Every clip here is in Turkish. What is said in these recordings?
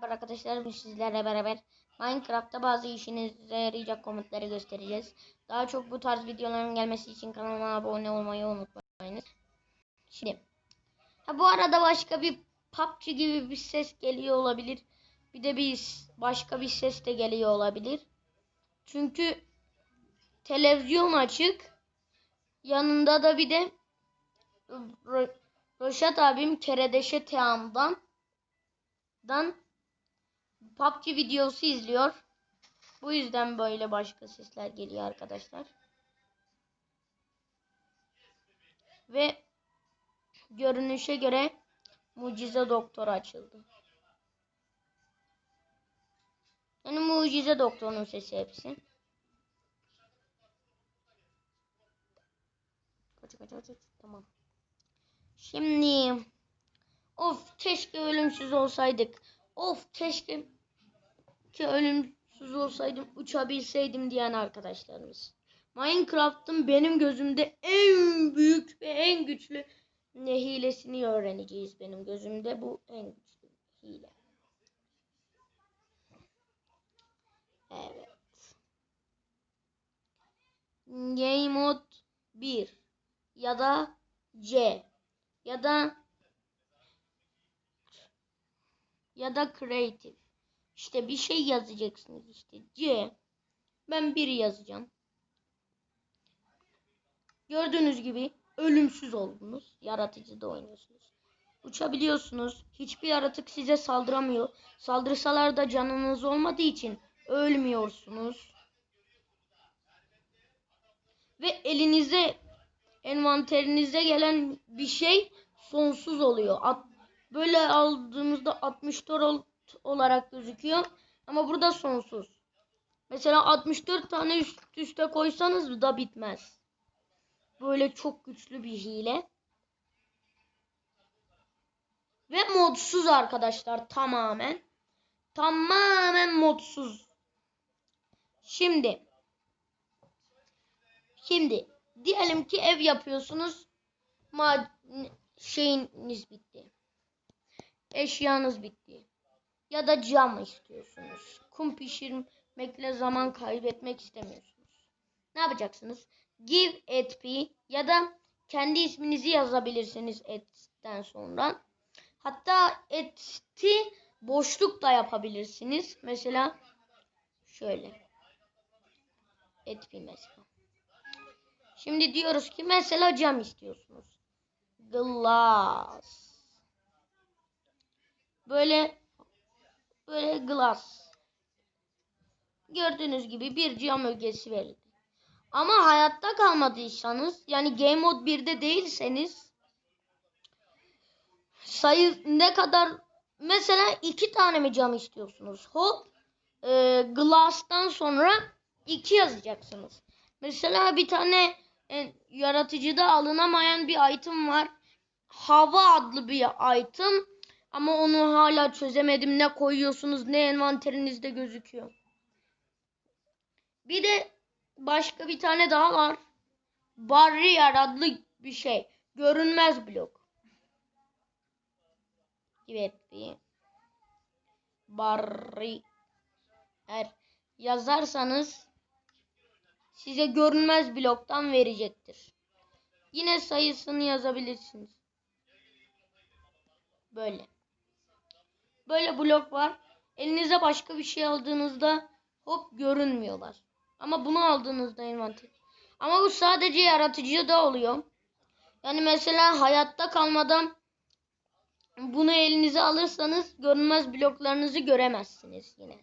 Merhaba arkadaşlar sizlerle beraber Minecraft'ta bazı işinize yarayacak komutları göstereceğiz. Daha çok bu tarz videoların gelmesi için kanalıma abone olmayı unutmayınız. Şimdi ha bu arada başka bir PUBG gibi bir ses geliyor olabilir. Bir de bir başka bir ses de geliyor olabilir. Çünkü televizyon açık. Yanında da bir de Ro- Roşat abim Keredeşe Team'dan dan PUBG videosu izliyor. Bu yüzden böyle başka sesler geliyor arkadaşlar. Ve görünüşe göre mucize doktor açıldı. Yani mucize doktorun sesi hepsi. Kaç kaç kaç. Tamam. Şimdi of keşke ölümsüz olsaydık. Of keşke ki ölümsüz olsaydım uçabilseydim diyen arkadaşlarımız. Minecraft'ın benim gözümde en büyük ve en güçlü ne hilesini öğreneceğiz benim gözümde. Bu en güçlü hile. Evet. Game Mode 1 ya da C ya da ya da creative. İşte bir şey yazacaksınız işte. C. Ben bir yazacağım. Gördüğünüz gibi ölümsüz oldunuz. Yaratıcıda oynuyorsunuz. Uçabiliyorsunuz. Hiçbir yaratık size saldıramıyor. Saldırsalar da canınız olmadığı için ölmüyorsunuz. Ve elinize envanterinize gelen bir şey sonsuz oluyor. At, böyle aldığımızda 64 olarak gözüküyor. Ama burada sonsuz. Mesela 64 tane üst üste koysanız da bitmez. Böyle çok güçlü bir hile. Ve modsuz arkadaşlar tamamen. Tamamen modsuz. Şimdi. Şimdi. Diyelim ki ev yapıyorsunuz. Ma şeyiniz bitti. Eşyanız bitti. Ya da cam istiyorsunuz. Kum pişirmekle zaman kaybetmek istemiyorsunuz. Ne yapacaksınız? Give et p ya da kendi isminizi yazabilirsiniz etten sonra. Hatta eti boşluk da yapabilirsiniz. Mesela şöyle. Et p mesela. Şimdi diyoruz ki mesela cam istiyorsunuz. Glass. Böyle böyle glass. Gördüğünüz gibi bir cam ögesi verildi. Ama hayatta kalmadıysanız yani Game Mode 1'de değilseniz sayı ne kadar mesela iki tane mi cam istiyorsunuz? Hop e, glass'tan sonra iki yazacaksınız. Mesela bir tane e, yaratıcıda alınamayan bir item var. Hava adlı bir item. Ama onu hala çözemedim. Ne koyuyorsunuz ne envanterinizde gözüküyor. Bir de başka bir tane daha var. Barrier adlı bir şey. Görünmez blok. Evet bir barrier yazarsanız size görünmez bloktan verecektir. Yine sayısını yazabilirsiniz. Böyle. Böyle blok var. Elinize başka bir şey aldığınızda hop görünmüyorlar. Ama bunu aldığınızda envanter. Ama bu sadece yaratıcıda oluyor. Yani mesela hayatta kalmadan bunu elinize alırsanız görünmez bloklarınızı göremezsiniz yine.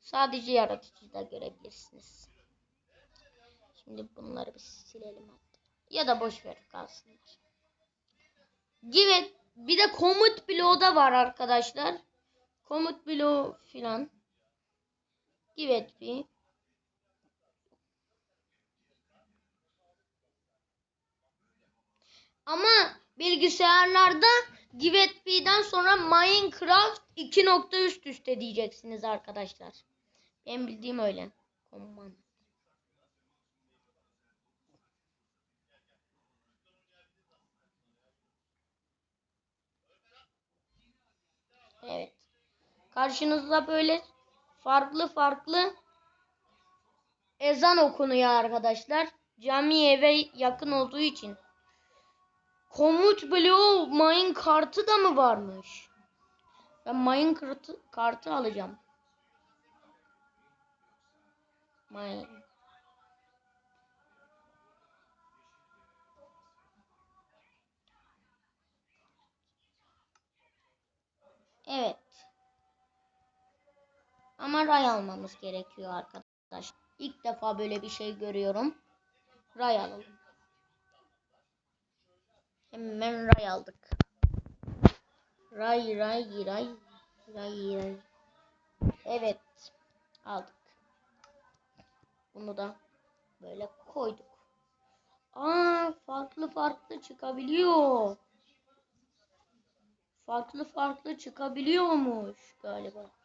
Sadece yaratıcıda görebilirsiniz. Şimdi bunları bir silelim hatta. Ya da boş ver kalsınlar. Give bir de komut bloğu da var arkadaşlar. Komut bloğu filan. Give bir. Ama bilgisayarlarda GiveTV'den sonra Minecraft 2 nokta üst üste diyeceksiniz arkadaşlar. Ben bildiğim öyle. Command. Evet. Karşınızda böyle farklı farklı ezan okunuyor arkadaşlar. Cami eve yakın olduğu için. Komut bloğu mayın kartı da mı varmış? Ben mayın kartı, alacağım. Mayın. Evet. Ama ray almamız gerekiyor arkadaş. İlk defa böyle bir şey görüyorum. Ray alalım. Hemen ray aldık. Ray ray ray ray ray. Evet. Aldık. Bunu da böyle koyduk. Aa farklı farklı çıkabiliyor. Farklı farklı çıkabiliyormuş galiba.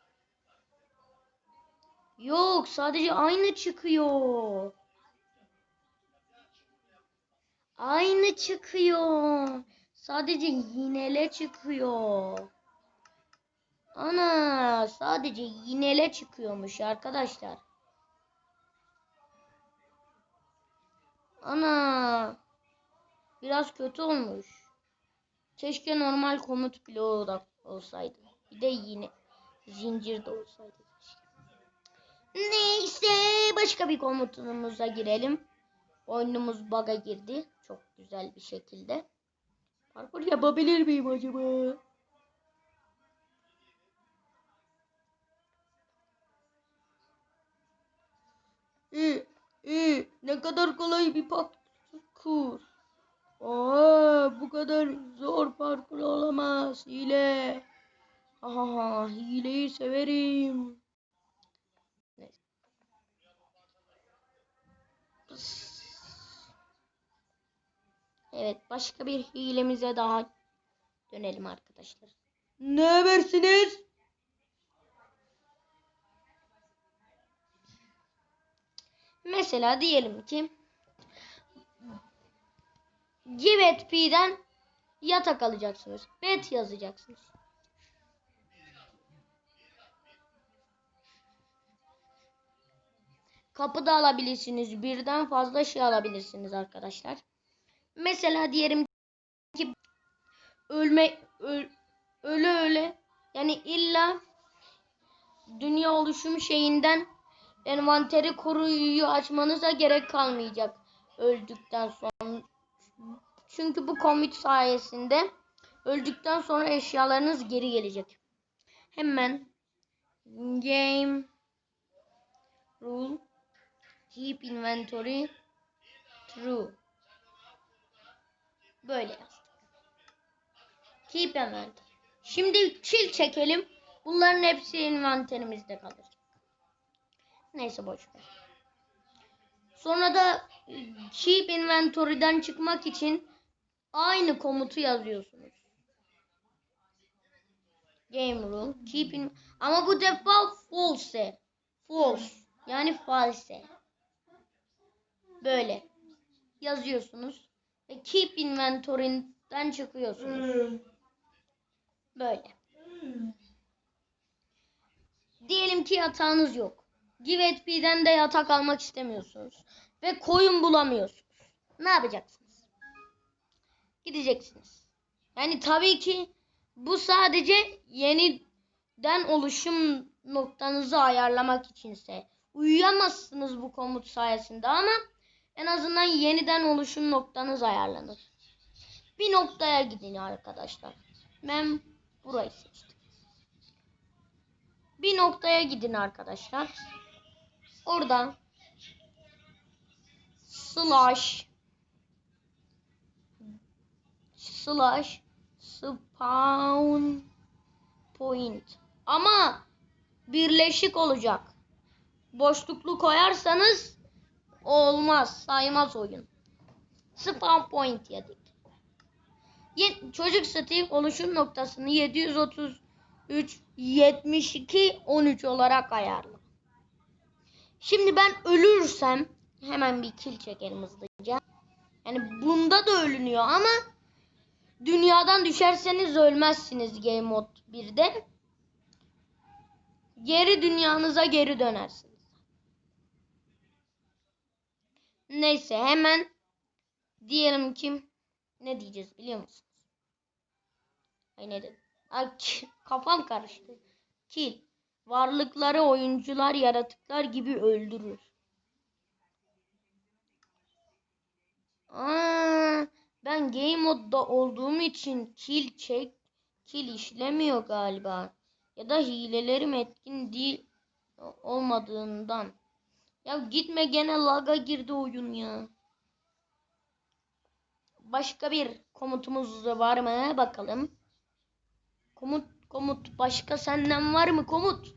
Yok sadece aynı çıkıyor. Aynı çıkıyor. Sadece yinele çıkıyor. Ana sadece yinele çıkıyormuş arkadaşlar. Ana biraz kötü olmuş. Keşke normal komut da olsaydı. Bir de yine zincir de olsaydı. Neyse başka bir komutumuza girelim. Oyunumuz bug'a girdi. Çok güzel bir şekilde. Parkur yapabilir miyim acaba? İyi, iyi. Ne kadar kolay bir parkur. Aa, bu kadar zor parkur olamaz. Hile. Aha, hileyi severim. Neyse. Pıs. Evet, başka bir hilemize daha dönelim arkadaşlar. Ne habersiniz? Mesela diyelim ki Give P'den yatak alacaksınız. Bet yazacaksınız. Kapı da alabilirsiniz. Birden fazla şey alabilirsiniz arkadaşlar. Mesela diyelim ki ölme öl, ölü öyle yani illa dünya oluşum şeyinden envanteri koruyu açmanıza gerek kalmayacak öldükten sonra. Çünkü bu komut sayesinde öldükten sonra eşyalarınız geri gelecek. Hemen game rule keep inventory true böyle yazdık. Keep inventory. Şimdi kill çekelim. Bunların hepsi envanterimizde kalır. Neyse boş ver. Sonra da e, keep inventory'den çıkmak için aynı komutu yazıyorsunuz. Game rule keep in ama bu defa false. False yani false. Böyle yazıyorsunuz ve keep inventory'den çıkıyorsunuz. Böyle. Diyelim ki yatağınız yok. Give P'den de yatak almak istemiyorsunuz. Ve koyun bulamıyorsunuz. Ne yapacaksınız? Gideceksiniz. Yani tabii ki bu sadece yeniden oluşum noktanızı ayarlamak içinse. Uyuyamazsınız bu komut sayesinde ama en azından yeniden oluşum noktanız ayarlanır. Bir noktaya gidin arkadaşlar. Ben burayı seçtim. Bir noktaya gidin arkadaşlar. Oradan slash slash spawn point ama birleşik olacak. Boşluklu koyarsanız olmaz. Saymaz oyun. Spawn point yedik. Ye- çocuk Steve oluşum noktasını 733 72 13 olarak ayarla. Şimdi ben ölürsem hemen bir kill çekelim hızlıca. Yani bunda da ölünüyor ama dünyadan düşerseniz ölmezsiniz Game Mode 1'de. geri dünyanıza geri dönersiniz. Neyse hemen diyelim ki ne diyeceğiz biliyor musunuz? Ay ne dedim? Kafam karıştı. Kill. Varlıkları oyuncular yaratıklar gibi öldürür. Aa, ben game modda olduğum için kill çek kill işlemiyor galiba. Ya da hilelerim etkin değil olmadığından. Ya gitme gene laga girdi oyun ya. Başka bir komutumuz var mı? Bakalım. Komut komut başka senden var mı komut?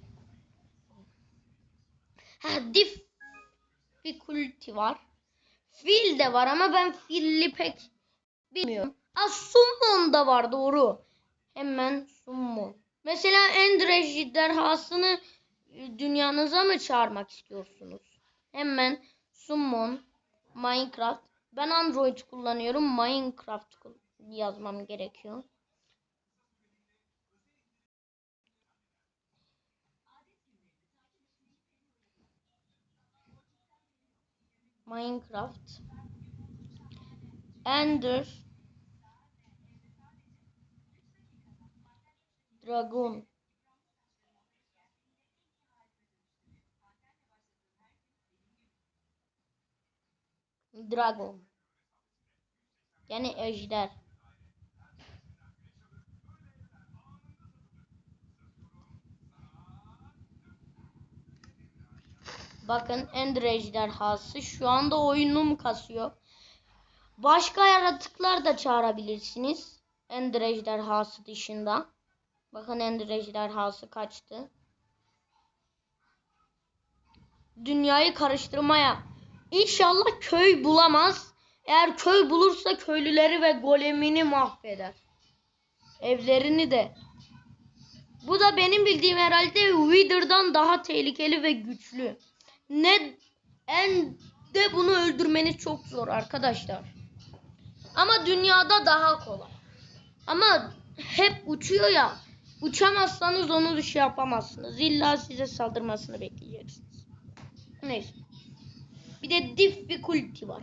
Ha difficulty var. Fil de var ama ben filli pek bilmiyorum. Aa summon da var doğru. Hemen summon. Mesela Ender ejderhasını e, dünyanıza mı çağırmak istiyorsunuz? Hemen summon Minecraft. Ben Android kullanıyorum. Minecraft yazmam gerekiyor. Minecraft. Ender. Dragon. Dragon. Yani ejder. Bakın Ender ejderhası şu anda oyunum kasıyor. Başka yaratıklar da çağırabilirsiniz. Ender ejderhası dışında. Bakın Ender ejderhası kaçtı. Dünyayı karıştırmaya. İnşallah köy bulamaz. Eğer köy bulursa köylüleri ve golemini mahveder. Evlerini de. Bu da benim bildiğim herhalde Wither'dan daha tehlikeli ve güçlü. Ne en de bunu öldürmeniz çok zor arkadaşlar. Ama dünyada daha kolay. Ama hep uçuyor ya. Uçamazsanız onu şey yapamazsınız. İlla size saldırmasını bekleyeceksiniz. Neyse. Bir de difficulty var.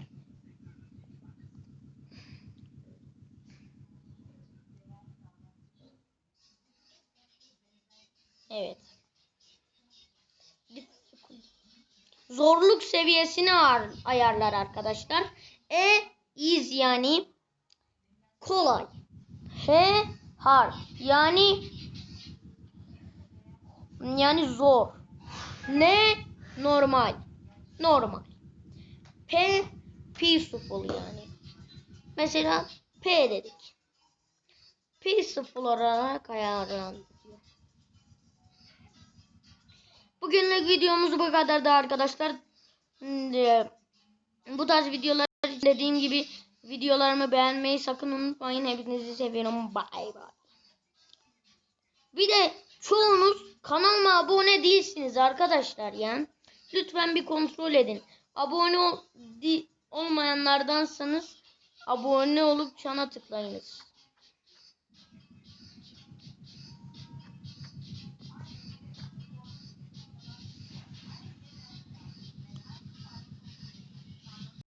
Evet. Zorluk seviyesini ar- ayarlar arkadaşlar. E easy yani kolay. H hard yani yani zor. N normal. Normal. P peaceful yani. Mesela P dedik. Peaceful olarak ayarlanıyor. Bugünlük videomuz bu kadardı arkadaşlar. Şimdi, Bu tarz videolar dediğim gibi videolarımı beğenmeyi sakın unutmayın. Hepinizi seviyorum. Bye bye. Bir de çoğunuz kanalıma abone değilsiniz arkadaşlar ya. Lütfen bir kontrol edin. Abone ol, olmayanlardansanız abone olup çana tıklayınız.